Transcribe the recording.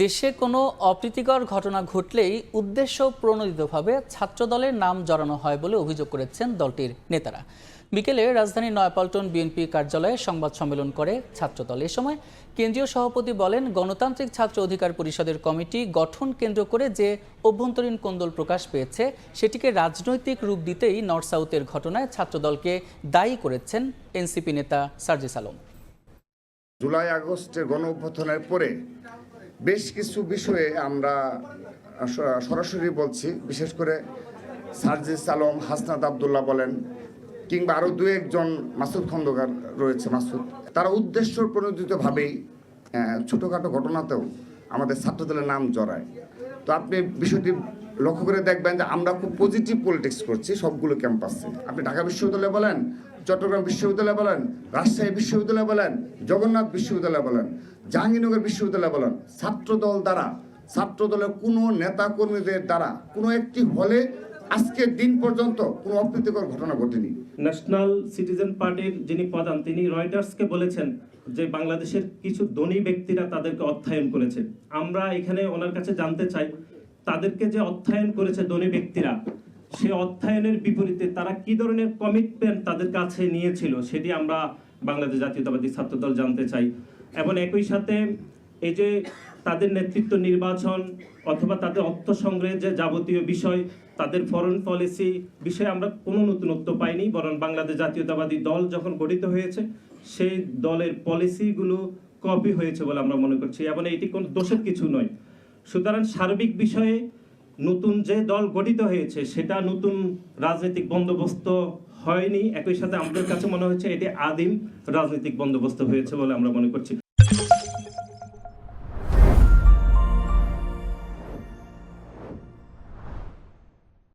দেশে কোনো অপ্রীতিকর ঘটনা ঘটলেই উদ্দেশ্য প্রণোদিতভাবে ছাত্রদলের নাম জড়ানো হয় বলে অভিযোগ করেছেন দলটির নেতারা। বিকেলে রাজধানীর নয়াপল্টন বিএনপি কার্যালয়ে সংবাদ সম্মেলন করে ছাত্রদল। এ সময় কেন্দ্রীয় সভাপতি বলেন, গণতান্ত্রিক ছাত্র অধিকার পরিষদের কমিটি গঠন কেন্দ্র করে যে অভ্যন্তরীণ কোন্দল প্রকাশ পেয়েছে, সেটিকে রাজনৈতিক রূপ দিতেই নর্থ সাউথের ঘটনায় ছাত্রদলকে দায়ী করেছেন এনসিপি নেতা সার্জিস আলম। জুলাই আগস্টের গণ অভ্যুত্থানের পরে বেশ কিছু বিষয়ে আমরা সরাসরি বলছি। বিশেষ করে সার্জিস আলম, হাসনাত আবদুল্লাহ বলেন, কিংবা আরও দু একজন মাসুদ খন্দকার রয়েছে, মাসুদ। তারা উদ্দেশ্য প্রণোদিতভাবেই ছোটোখাটো ঘটনাতেও আমাদের ছাত্রদলের নাম জড়ায়। তো আপনি বিষয়টি লক্ষ্য করে দেখবেন যে আমরা খুব পজিটিভ পলিটিক্স করছি সবগুলো ক্যাম্পাসে আপনি ঢাকা বিশ্ববিদ্যালয় বলেন চট্টগ্রাম বিশ্ববিদ্যালয় বলেন, রাজশাহী বিশ্ববিদ্যালয় বলেন, জগন্নাথ বিশ্ববিদ্যালয় বলেন, জাহাঙ্গীরনগর বিশ্ববিদ্যালয় বলেন, ছাত্রদল দ্বারা, ছাত্রদলের কোনো নেতা কর্মীদের দ্বারা কোনো একটি হলে আজকের দিন পর্যন্ত কোনো অপ্রীতিকর ঘটনা ঘটেনি। ন্যাশনাল সিটিজেন পার্টির যিনি প্রধান, তিনি রয়টার্সকে বলেছেন যে বাংলাদেশের কিছু ধনী ব্যক্তিরা তাদেরকে অর্থায়ন করেছে। আমরা এখানে ওনার কাছে জানতে চাই, তাদেরকে যে অর্থায়ন করেছে ধনী ব্যক্তিরা সে অর্থায়নের বিপরীতে তারা কি ধরনের কমিটমেন্ট তাদের কাছে নিয়েছিল সেটি আমরা বাংলাদেশ জাতীয়তাবাদী ছাত্রদল জানতে চাই। এবং একই সাথে এই যে তাদের নেতৃত্ব নির্বাচন অথবা তাদের অর্থ সংগ্রহের যে যাবতীয় বিষয়, তাদের ফরেন পলিসি বিষয়ে আমরা কোনো নতুনত্ব পাইনি, বরং বাংলাদেশ জাতীয়তাবাদী দল যখন গঠিত হয়েছে, সেই দলের পলিসিগুলো কপি হয়েছে বলে আমরা মনে করছি। এবং এটি কোনো দোষের কিছু নয়। সুতরাং সার্বিক বিষয়ে নতুন যে দল গঠিত হয়েছে, সেটা নতুন রাজনৈতিক বন্দোবস্ত হয়নি। একই সাথে আমাদের কাছে মনে হচ্ছে এটি আদিম রাজনৈতিক বন্দোবস্ত হয়েছে বলে আমরা মনে করছি।